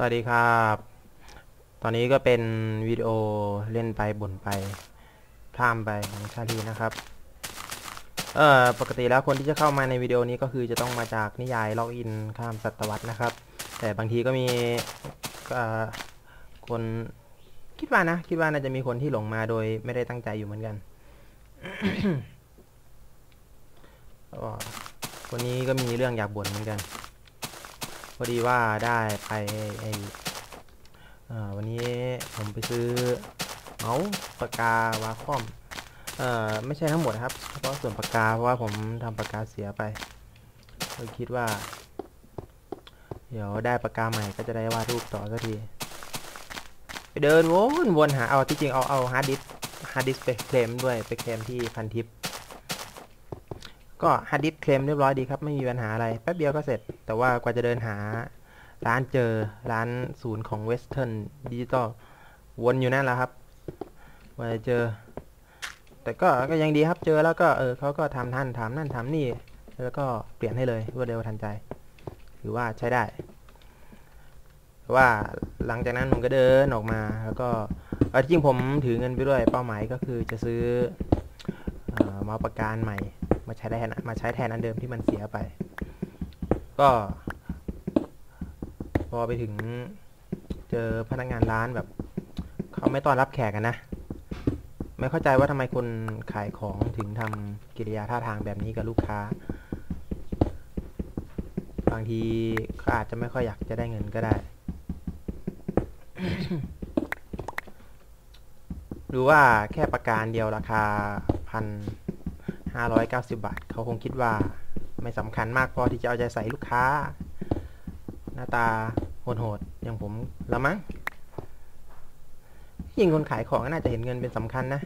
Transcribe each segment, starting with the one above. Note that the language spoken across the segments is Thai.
สวัสดีครับ ตอนนี้ก็เป็นวิดีโอเล่นไปบ่นไปพร่ำไปของชาลีนะครับ เอ่อ ปกติแล้วคนที่จะเข้ามาในวิดีโอนี้ก็คือจะต้องมาจากนิยายล็อกอินข้ามศตวรรษนะครับ แต่บางทีก็มีเอ่อคนคิดว่านะ คิดว่าน่าจะมีคนที่หลงมาโดยไม่ได้ตั้งใจอยู่เหมือนกันก็วันนี้ก็มีเรื่องอยากบ่นเหมือนกัน พอดีว่าได้ไปไอวันนี้ผมไปซื้อเมาส์ปากกาวาคอมเอ่อไม่ใช่ทั้งหมดนะครับเฉพาะส่วนปากกาเพราะว่าผมทำปากกาเสียไปก็คิดว่า เดี๋ยวได้ปากกาใหม่ก็จะได้วาดรูปต่อสักทีไปเดินวนวนหาเอาที่จริงเอาเอาฮาร์ดดิสฮาร์ดดิสไปเคลมด้วยไปเคลมที่พันทิป ก็ฮาร์ดดิสเคลมเรียบร้อยดีครับ ไม่มีปัญหาอะไร แป๊บเดียวก็เสร็จ แต่ว่ากว่าจะเดินหาร้านเจอร้านศูนย์ของเวสเทิร์นดิจิตอลวนอยู่นั่นแหละครับกว่าจะเจอ แต่ก็ก็ยังดีครับเจอแล้วก็เออเขาก็ทำท่านทำนั่นทำนี่ แล้วก็เปลี่ยนให้เลยรวดเร็วทันใจถือว่าใช้ได้ว่าหลังจากนั้นผมก็เดินออกมาแล้วก็จริงผมถือเงินไปด้วยเป้าหมายก็คือจะซื้อเอ่อมาส์ปากกาอันใหม่ มาใช้แทนมาใช้แทนอันเดิมที่มันเสียไป ก็ พอไปถึงเจอพนักงานร้านแบบเขาไม่ต้อนรับแขกกันนะ ไม่เข้าใจว่าทำไมคนขายของถึงทำกิริยาท่าทางแบบนี้กับลูกค้า บางทีเขาอาจจะไม่ค่อยอยากจะได้เงินก็ได้หรือว่าแค่ประการเดียวราคาพัน ห้าร้อยเก้าสิบาท เขาคงคิดว่าไม่สำคัญมากพอที่จะเอาใจใส่ลูกค้า หน้าตาโหดๆอย่างผมละมั้งยิ่งคนขายของก็น่าจะเห็นเงินเป็นสำคัญนะ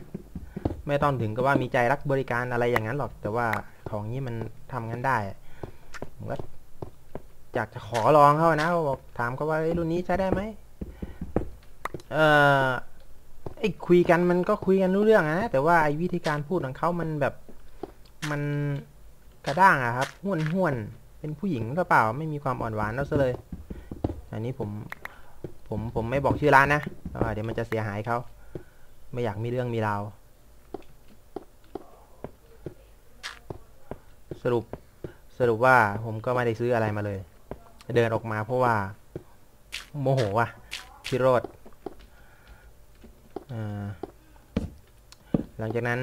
ไม่ต้องถึงกับว่ามีใจรักบริการอะไรอย่างนั้นหรอก แต่ว่าของนี้มันทำงั้นได้ก็อยากจะขอลองเขานะบอกถามเขาว่ารุ่นนี้ใช้ได้ไหมเอ่อไอ้คุยกันมันก็คุยกันรู้เรื่องนะแต่ว่าไอ้วิธีการพูดของเขามันแบบ มันกระด้างอะครับห้วนห้วนเป็นผู้หญิงหรือเปล่า ไม่มีความอ่อนหวานแล้วซะเลย อันนี้ผมผมผมไม่บอกชื่อร้านนะเดี๋ยวมันจะเสียหายเขาไม่อยากมีเรื่องมีราวสรุปสรุปว่าผมก็ไม่ได้ซื้ออะไรมาเลย เดินออกมาเพราะว่า โมโหว่ะพิโรธอ่าหลังจากนั้น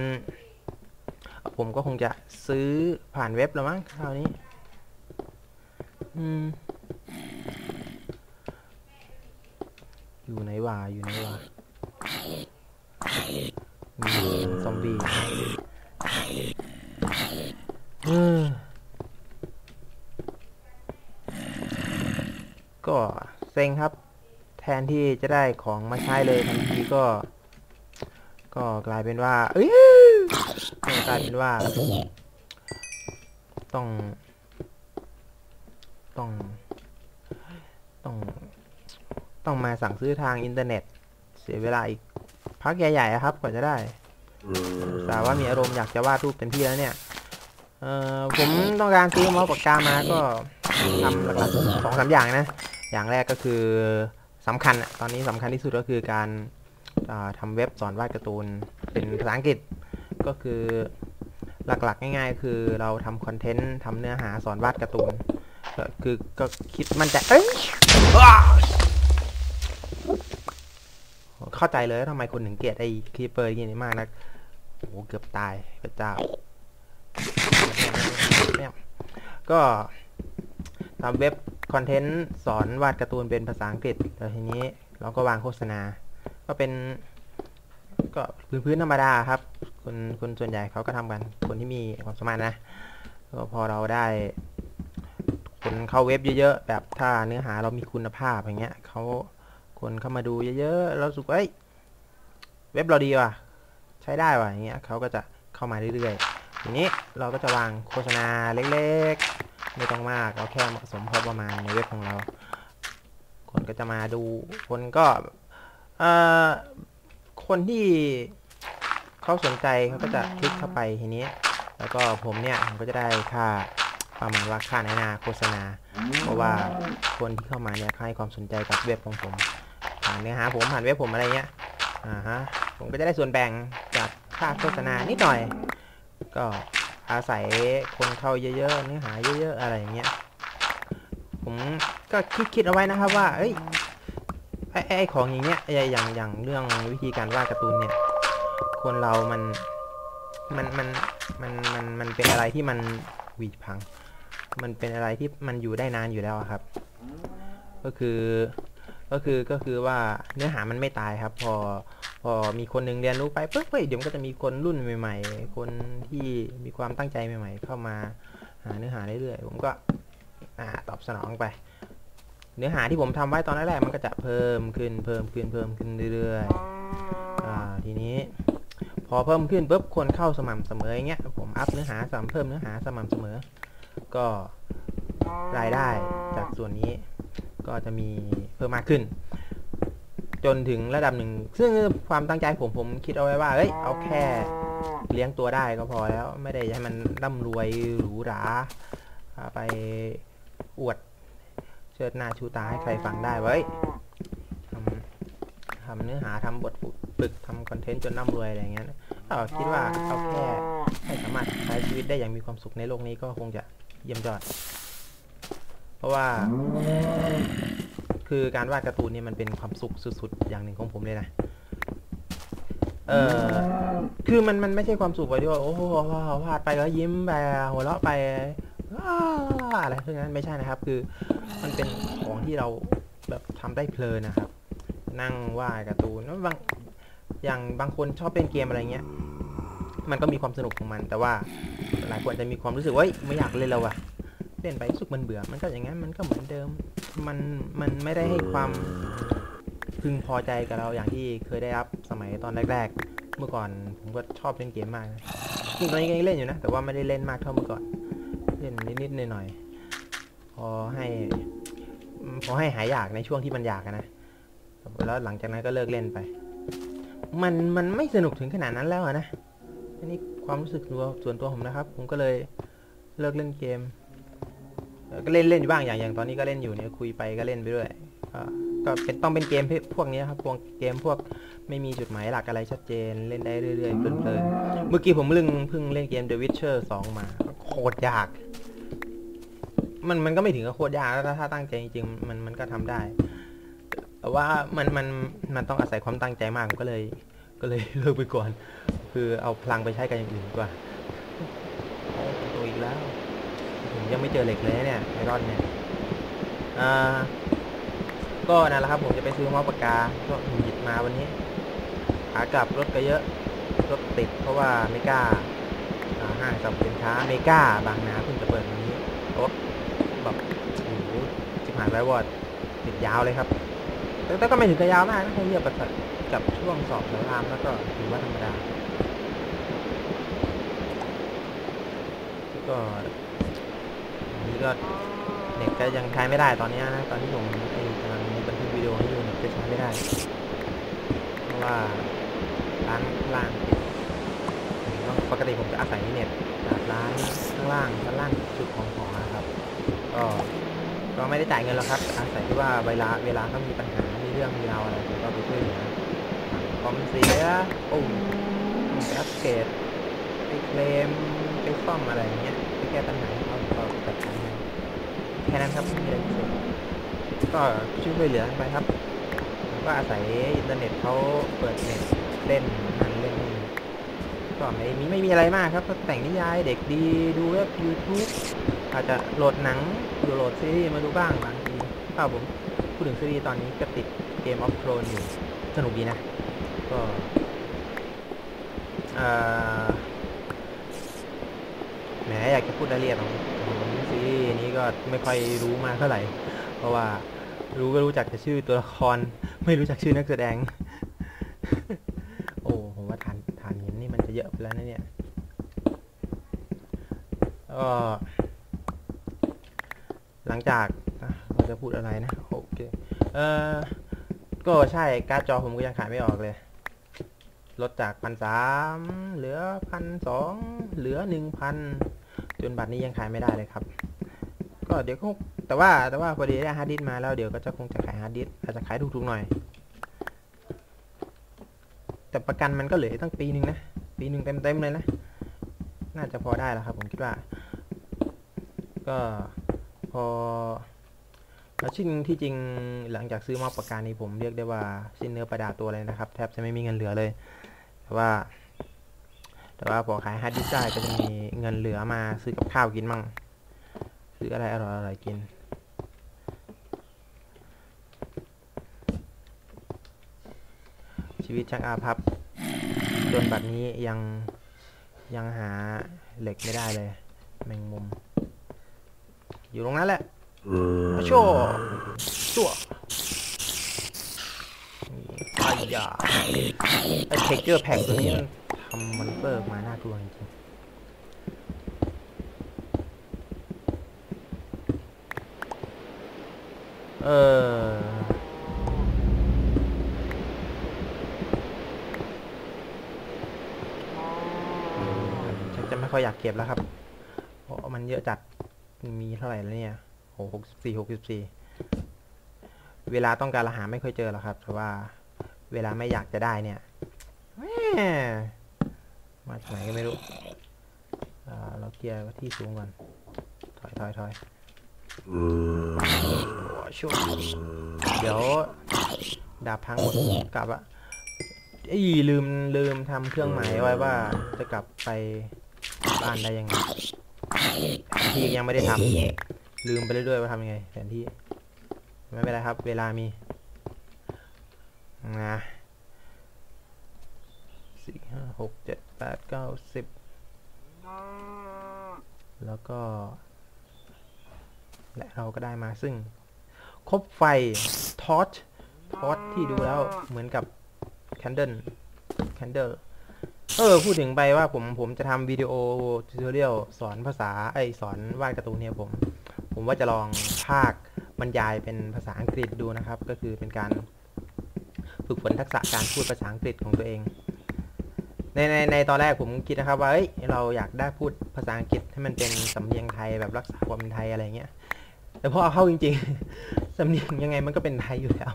ผมก็คงจะซื้อผ่านเว็บแล้วมั้งคราวนี้ อืม อยู่ไหนวะอยู่ไหนวะมีซอมบี้ก็เซ็งครับ แทนที่จะได้ของมาใช้เลยทันทีก็ ก็กลายเป็นว่า เอ้ย กลายเป็นว่า ต้อง ต้อง ต้อง ต้องมาสั่งซื้อทางอินเทอร์เน็ต เสียเวลาอีกพักใหญ่ๆครับกว่าจะได้แต่ว่ามีอารมณ์อยากจะวาดรูปเต็มที่แล้วเนี่ย เอ่อผมต้องการซื้อเมาส์ปากกามาก็ทำหลักๆสองสามอย่างนะ อย่างแรกก็คือสำคัญตอนนี้สำคัญที่สุดก็คือการอ่าทำเว็บสอนวาดการ์ตูนเป็นภาษาอังกฤษ ก็คือหลักๆ ง่ายๆ คือเราทำคอนเทนต์ทำเนื้อหาสอนวาดการ์ตูนคือก็คิดมันจะเอ้ยเข้าใจเลยทำไมคนถึงเกลียดไอ้คลิปเปอร์อย่างนี้มากนะโอ้โหเกือบตายพระเจ้าเนี่ยก็ทำเว็บคอนเทนต์สอนวาดการ์ตูนเป็นภาษาอังกฤษแล้วทีนี้เราก็วางโฆษณา ก็เป็น ก็พื้นๆธรรมดาครับ คนคนส่วนใหญ่เขาก็ทำกันคนที่มีความสามารถนะก็พอเราได้ คนเข้าเว็บเยอะๆแบบถ้าเนื้อหาเรามีคุณภาพอย่างเงี้ยเขาคนเข้ามาดูเยอะๆแล้วสึกว่าเอ้ยเว็บเราดีว่ะ ใช้ได้ว่ะอย่างเงี้ยเขาก็จะเข้ามาเรื่อยๆทีนี้เราก็จะวางโฆษณาเล็กๆ ไม่ต้องมากเอาแค่เหมาะสมพอประมาณในเว็บของเรา คนก็จะมาดูคนก็เอ่อ คนที่เขาสนใจเขาก็จะคลิกเข้าไปทีนี้ แล้วก็ผมเนี่ยผมก็จะได้ค่าประมาณว่าค่าในหน้าโฆษณา เพราะว่าคนที่เข้ามาเนี่ยเขาให้ความสนใจกับเว็บของผมผ่านเนื้อหาผมผ่านเว็บผมอะไรเงี้ยอ่าฮะผมก็จะได้ส่วนแบ่งจากค่าโฆษณานิดหน่อย ก็อาศัยคนเข้าเยอะๆเนื้อหาเยอะๆอะไรอย่างเงี้ยผมก็คิดคิดเอาไว้นะครับว่า เอ้ย ไอ้ไอ้ของอย่างเงี้ยไอ้อย่างอย่างเรื่องวิธีการวาดการ์ตูนเนี่ย คนเรามันมันมันมันมันมันเป็นอะไรที่มันวีพัง มันเป็นอะไรที่มันอยู่ได้นานอยู่แล้วครับ ก็คือก็คือก็คือว่าเนื้อหามันไม่ตายครับ พอพอมีคนหนึ่งเรียนรู้ไปปุ๊บเฮ้ยเดี๋ยวก็จะมีคนรุ่นใหม่ ๆ คนที่มีความตั้งใจใหม่ ๆ เข้ามาหาเนื้อหาเรื่อยๆผมก็ อ่าตอบสนองไป เนื้อหาที่ผมทำไว้ตอนแรกๆมันก็จะเพิ่มขึ้นเพิ่มขึ้นเพิ่มขึ้นเรื่อยๆอ่าทีนี้ พอเพิ่มขึ้นปุ๊บคนเข้าสม่ำเสมออย่างเงี้ยผมอัพเนื้อหาสม่ำเพิ่มเนื้อหาสม่ำเสมอ ก็รายได้จากส่วนนี้ก็จะมีเพิ่มมากขึ้น จนถึงระดับหนึ่ง ซึ่งความตั้งใจผมผมคิดเอาไว้ว่าเอ้ยเอาแค่เลี้ยงตัวได้ก็พอแล้วไม่ได้ให้มันร่ำรวยหรูหราไปอวด เชิดหน้าชูตาให้ใครฟังได้เว้ทำทำเนื้อหาทำบทฝึกทำคอนเทนต์จนร่ำรวยอะไรอย่างเงี้ยก็คิดว่าเอาแค่ให้สามารถใช้ชีวิตได้อย่างมีความสุขในโลกนี้ก็คงจะเยี่ยมยอด เพราะว่า คือการวาดการ์ตูนเนี่ยมันเป็นความสุขสุดๆ อย่างหนึ่งของผมเลยนะเออคือมันมันไม่ใช่ความสุขไปที่ว่าโอ้โหวาดไปแล้วยิ้มไปหัวเราะไปอ้าอะไรพวกนั้นไม่ใช่นะครับ คือ มันเป็นของที่เราแบบทำได้เพลินนะครับ นั่งวาดการ์ตูนแล้วบางอย่างบางคนชอบเล่นเกมอะไรเงี้ย มันก็มีความสนุกของมัน แต่ว่าหลายคนจะมีความรู้สึกว่าไม่อยากเล่นแล้วอะเล่นไปสึกมันเบื่อ มันก็อย่างนั้นมันก็เหมือนเดิม มันมันไม่ได้ให้ความพึงพอใจกับเราอย่างที่เคยได้รับสมัยตอนแรก ๆ เมื่อก่อนผมก็ชอบเล่นเกมมากจริงตอนนี้ก็ยังเล่นอยู่นะ แต่ว่าไม่ได้เล่นมากเท่าเมื่อก่อน เล่นนิดๆหน่อยๆ อให้ พอให้หายอยากในช่วงที่มันอยากนะ แล้วหลังจากนั้นก็เลิกเล่นไป มันมันไม่สนุกถึงขนาดนั้นแล้วนะ อันนี้ความรู้สึกตัวส่วนตัวผมนะครับ ผมก็เลยเลิกเล่นเกมเอ่อก็เล่นเล่นอยู่บ้างอย่างอย่างตอนนี้ก็เล่นอยู่เนี่ยคุยไปก็เล่นไปด้วยก็เป็นต้องเป็นเกมพวกนี้ครับพวกเกมพวกไม่มีจุดหมายหลักอะไรชัดเจนเล่นได้เรื่อยๆเพลินๆเมื่อกี้ผมเพิ่งเพิ่งเล่นเกม The Witcher 2 มาโคตรยาก มันมันก็ไม่ถึงกับโคตรยากแล้วถ้าตั้งใจจริงๆมันมันก็ทำได้ แต่ว่ามันมันมันต้องอาศัยความตั้งใจมากผมก็เลย ก็เลยเลิกไปก่อน คือเอาพลังไปใช้กับอย่างอื่นดีกว่าโตัวอีกแล้ว ผมยังไม่เจอเหล็กเลยเนี่ยไอรอนเนี่ยอ่าก็นั่นแหละครับ ผมจะไปซื้อเมาส์ปากกาก็หยิบมาวันนี้ขากลับรถก็เยอะรถติด เพราะว่าเมกาอ่าห้างสรรพสินค้าเมกาบางนาเพิ่งจะเปิดวันนี้รถ แบบโอ้โหจิบหายไปวอดติดยาวเลยครับ แต่ก็ไม่ถึงกับยาวมากนะถ้าเทียบกับกับช่วงสอบสารามแล้วก็ถือว่าธรรมดาก็นนี้ก็เน็ตก็ยังใช้ไม่ได้ตอนนี้นะตอนที่ผมไอ้กำลังบันทึกวิดีโอให้อยู่เน็ตก็ใช้ไม่ได้ เพราะว่าร้านข้างล่างปกติผมจะอาศัยเน็ต ร้านข้างล่างชั้นล่างสุดของหอนะครับ ก็ก็ไม่ได้จ่ายเงินหรอกครับ อาศัยที่ว่าเวลาเวลาเขามีปัญหา มีเรื่องมีราวอะไรผมก็ไปช่วยเหลือคอมเสียโอ้ต้องไปอัปเกรดไปเคลมไปซ่อมอะไรอย่างเงี้ยไปแก้ปัญหาเขาก็จัดการแค่นั้นครับไม่มีอะไรพิเศษก็ช่วยเหลือกันไปครับ ก็อาศัยอินเทอร์เน็ตเขาเปิดเน็ตเล่นนั่น ก็ไม่มีไม่มีอะไรมากครับก็แต่งนิยายเด็กดีดูเว็บ YouTube อาจจะโหลดหนังดูโหลดซีรีส์มาดูบ้างบางทีถ้าผมพูดถึงซีรีส์ตอนนี้ก็ติดเกมออฟโ o รนอยู่สนุกดีนะ ก็แหมอยากจะพูดรายละเอียดของซีรีส์นี้ก็ไม่ค่อยรู้มากเท่าไหร่ เพราะว่ารู้ก็รู้จักแต่ชื่อตัวละคร ไม่รู้จักชื่อนักแสดงานนหินนี่มันจะเยอะไปแล้วนะเนี่ยก็หลังจากเราจะพูดอะไรนะโอเคเออก็ใช่การ์ดจอผมก็ยังขายไม่ออกเลยลดจากพันสามเหลือพันสองเหลือหนึ่งพันจนบัตรนี้ยังขายไม่ได้เลยครับ ก็เดี๋ยวก็แต่ว่าแต่ว่าพอดีได้ฮาร์ดดิสก์มาแล้วเดี๋ยวก็จะคงจะขายฮาร์ดดิสก์อาจจะขายถูกๆหน่อย แต่ประกันมันก็เหลือตั้งปีหนึ่งนะ ปีหนึ่งเต็มๆเลยนะ น่าจะพอได้แล้วครับ ผมคิดว่า ก็พอ แล้วชิ้นที่จริงหลังจากซื้อมอบประกันนี้ผมเรียกได้ว่าสิ้นเนื้อประดาตัวเลยนะครับ แทบจะไม่มีเงินเหลือเลย แต่ว่า แต่ว่าพอขายฮาร์ดดิสก์ได้ก็จะมีเงินเหลือมาซื้อกับข้าวกินมั่งซื้ออะไรอร่อยๆกิน ชีวิตช่างอาภัพจนแบัดนี้ยังยังหาเหล็กไม่ได้เลย แมงมุม อยู่ตรงนั้นแหละมาโชว์ชั่วไอ้ยาไอ้เทคเจอร์แพ็กตัวนี้มันทำมอนเตอร์ออกมาหน่ากลัวจริงเออ ฉันจะไม่ค่ อยากเก็บแล้วครับเพราะมันเยอะจัดมีเท่าไหร่แล้วเนี่ยโหหกสิบสี่หกสิบสี่เวลาต้องการอาหาไม่ค่อยเจอหรอกครับแต่ว่า เวลาไม่อยากจะได้เนี่ยมาจากไหนก็ไม่รู้เราเกียร์ที่สูงก่อน ถอยถอยถอยช่วยเดี๋ยวดาบพังหมดกลับอะอีลืมลืมทำเครื่องหมายไว้ว่าจะกลับไป บ้านได้ยังไงที่ยังไม่ได้ทำลืมไปเรื่อยๆว่าทำยังไงแผนที่ไม่เป็นไรครับ เวลามีนะสี่ห้าหกเจ็ดแปดเก้าสิบแล้วก็ และเราก็ได้มาซึ่ง คบไฟ ทอร์ชทอร์ชที่ดูแล้วเหมือนกับแคนเดิลแคนเดิล เออพูดถึงไปว่าผมผมจะทำวิดีโอทูตอเรียลสอนภาษาไอสอนวาดการ์ตูนเนี่ยผม ผมว่าจะลองภาคบรรยายเป็นภาษาอังกฤษดูนะครับ ก็คือเป็นการฝึกฝนทักษะการพูดภาษาอังกฤษของตัวเอง ในในในตอนแรกผมคิดนะครับว่าเอ้ยเราอยากได้พูดภาษาอังกฤษให้มันเป็นสำเนียงไทยแบบรักษาความเป็นไทยอะไรเงี้ยแต่พอเอาเข้าจริง ๆ สำเนียงยังไงมันก็เป็นไทยอยู่แล้ว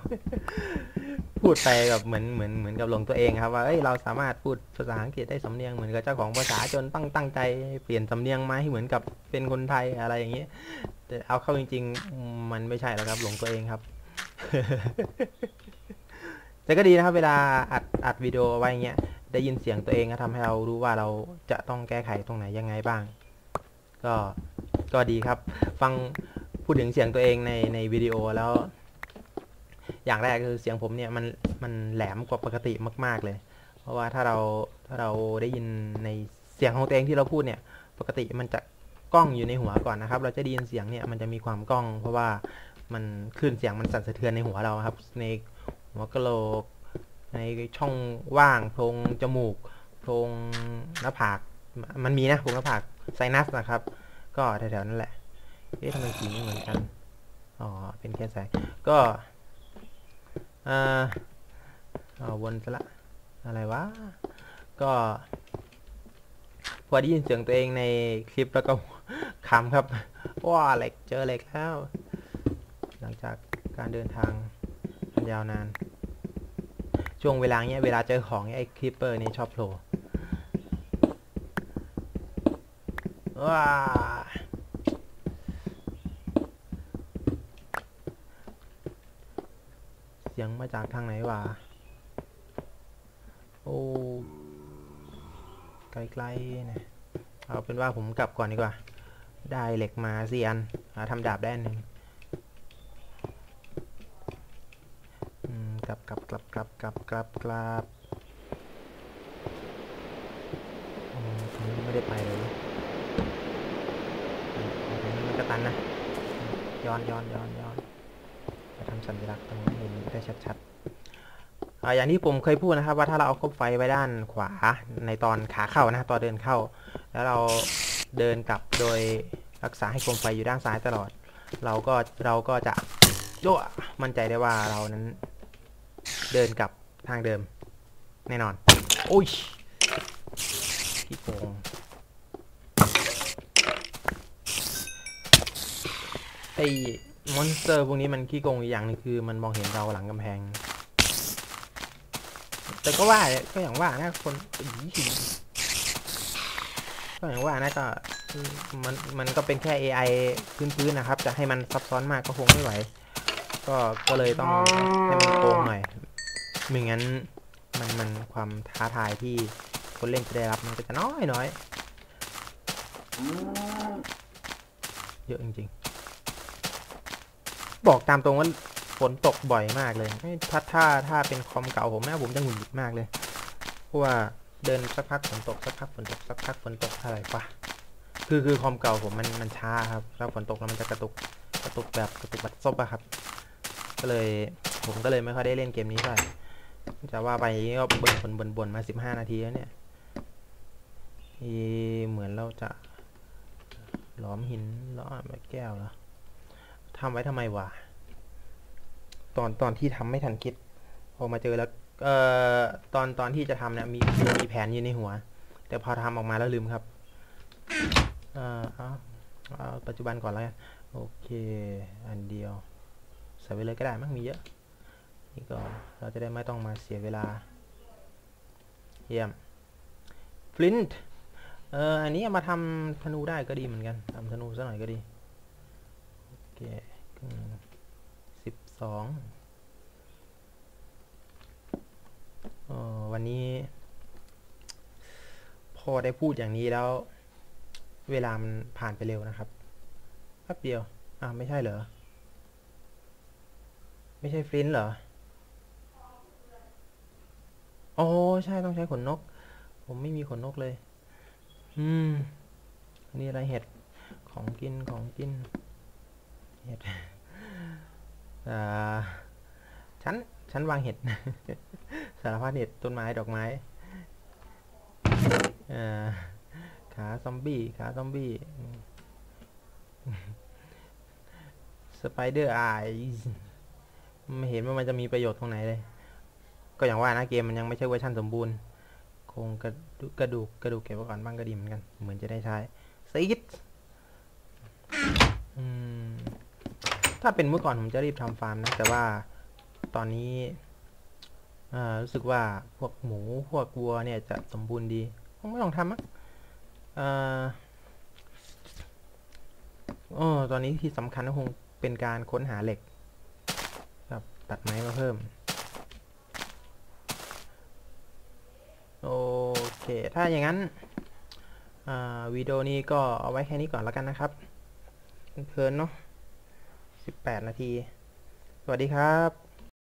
พูดไปแบบเหมือนเหมือนเหมือนกับหลงตัวเองครับว่าเอ้ยเราสามารถพูดภาษาอังกฤษได้สำเนียงเหมือนกับเจ้าของภาษาจนตั้งตั้งใจเปลี่ยนสำเนียงมาให้เหมือนกับเป็นคนไทยอะไรอย่างเงี้ยแต่เอาเข้าจริง ๆ มันไม่ใช่แล้วครับหลงตัวเองครับแต่ก็ดีนะครับเวลาอัดอัดวิดีโอไว้เงี้ยได้ยินเสียงตัวเองก็ทำให้เรารู้ว่าเราจะต้องแก้ไขตรงไหนยังไงบ้าง ก็ก็ดีครับ ฟังพูดถึงเสียงตัวเองในในวิดีโอแล้ว อย่างแรกคือเสียงผมเนี่ยมันมันแหลมกว่าปกติมาก ๆเลย เพราะว่าถ้าเราถ้าเราได้ยินในเสียงของตัวเองที่เราพูดเนี่ย ปกติมันจะกล้องอยู่ในหัวก่อนนะครับ เราจะได้ยินเสียงเนี่ยมันจะมีความกล้อง เพราะว่ามันคลื่นเสียงมันสั่นสะเทือนในหัวเราครับ ในหัวกะโหลก ในช่องว่างโพรงจมูกโพรงหน้าผากมันมีนะโพรงหน้าผากไซนัสนะครับ ก็แถวๆนั่นแหละเอ๊ะทำไมสีไม่เหมือนกัน อ๋อ เป็นแค่แสงก็ อ่าเอาวนซะละอะไรวะ ก็พอได้ยินเสียงตัวเองในคลิปแล้วก็ขำครับว้าเหล็กเจอเหล็กแล้ว หลังจากการเดินทางยาวนาน ช่วงเวลาเนี้ยเวลาเจอของไอ้คลิปเปอร์นี่ชอบโผล่ว้า เสียงมาจากทางไหนวะ โอ้ ไกลๆนะเอาเป็นว่าผมกลับก่อนดีกว่า ได้เหล็กมาสี่อันหาทำดาบได้หนึ่งกลับกลับกลับกลับกลับกลับกลับอ๋อตรงนี้ไม่ได้ไปเลยตรงนี้มันกระตันนะ ย้อนย้อนย้อนย้อน สัญลักษณ์ตรงนี้เห็นได้ชัดๆอ่าอย่างที่ผมเคยพูดนะครับ ว่าถ้าเราเอาคบไฟไว้ด้านขวาในตอนขาเข้านะตอนเดินเข้า แล้วเราเดินกลับโดยรักษาให้คมไฟอยู่ด้านซ้ายตลอด เราก็เราก็จะโยมั่นใจได้ว่าเรานั้น เดินกลับทางเดิม แน่นอน โอ้ยพี่โกงไอ มอนสเตอร์พวกนี้มันขี้โกงอีกอย่างนึงคือ มันมองเห็นเราหลังกำแพง แต่ก็ว่าก็อย่างว่านะคนอีก็อย่างว่านะก็มันมันก็เป็นแค่ AI พื้นๆนะครับ จะให้มันซับซ้อนมากก็คงไม่ไหว ก็ก็เลยต้องให้มันโกงหน่อยไม่งั้นมันมันความท้าทายที่คนเล่นจะได้รับมันก็จะน้อยน้อยเยอะจริงๆ บอกตามตรงว่าฝนตกบ่อยมากเลยไม่ถ้าถ้าถ้าเป็นคอมเก่าผมนะผมจะหงุดหงิดมากเลยเพราะว่าเดินสักพักฝนตกสักพักฝนตกสักพักฝนตกอะไรปะคือคือคอมเก่าผมมันมันช้าครับแล้วฝนตกแล้วมันจะกระตุกกระตุกแบบกระตุกบัดซบอะครับ ก็เลยผมก็เลยไม่ค่อยได้เล่นเกมนี้เท่าไหร่จะว่าไปก็บ่นบ่นบ่นบ่นมาสิบห้านาทีแล้วเนี่ยเหมือนเราจะหลอมหินหลอมแก้วเหรอ ทำไว้ทำไมวะตอนตอนที่ทำไม่ทันคิด พอมาเจอแล้วเอ่อตอนตอนที่จะทำเนี่ยมีมีแผนอยู่ในหัว แต่พอทำออกมาแล้วลืมครับเอ่อเอาเอาปัจจุบันก่อนแล้วกันโอเค อันเดียวใส่ไปเลยก็ได้มั้งมีเยอะ นี่ก็เราจะได้ไม่ต้องมาเสียเวลา เยี่ยมฟลินต์เอออันนี้เอามาทำธนูได้ก็ดีเหมือนกันทำธนูซะหน่อยก็ดี สิบสองเออวันนี้ พอได้พูดอย่างนี้แล้ว เวลามันผ่านไปเร็วนะครับแป๊บเดียว อะไม่ใช่เหรอ ไม่ใช่ฟลินเหรอ โอ้ใช่ต้องใช้ขนนก ผมไม่มีขนนกเลย อืมอันนี้อะไรเห็ดของกินของกิน เห็ดชั้นชั้นวางเห็ด สารพัดเห็ดต้นไม้ดอกไม้ขาซอมบี้ขาซอมบี้สไปเดอร์ไอไม่เห็นว่ามันจะมีประโยชน์ตรงไหนเลย ก็อย่างว่านะเกมมันยังไม่ใช่เวอร์ชันสมบูรณ์คงกระดูกกระดูกกระดูกเก็บไว้ก่อนบ้างก็ดีเหมือนกัน เหมือนจะได้ใช้ซีดอืม ถ้าเป็นเมื่อก่อนผมจะรีบทำฟาร์มนะ แต่ว่าตอนนี้รู้สึกว่าพวกหมูพวกวัวเนี่ยจะสมบูรณ์ดีคงไม่ต้องทำมั้งอ่าโอ้ตอนนี้ที่สำคัญก็คงเป็นการค้นหาเหล็กครับตัดไม้มาเพิ่ม โอเค ถ้าอย่างนั้นวิดีโอนี้ก็เอาไว้แค่นี้ก่อนแล้วกันนะครับเพลินเนาะ 18 นาที สวัสดีครับ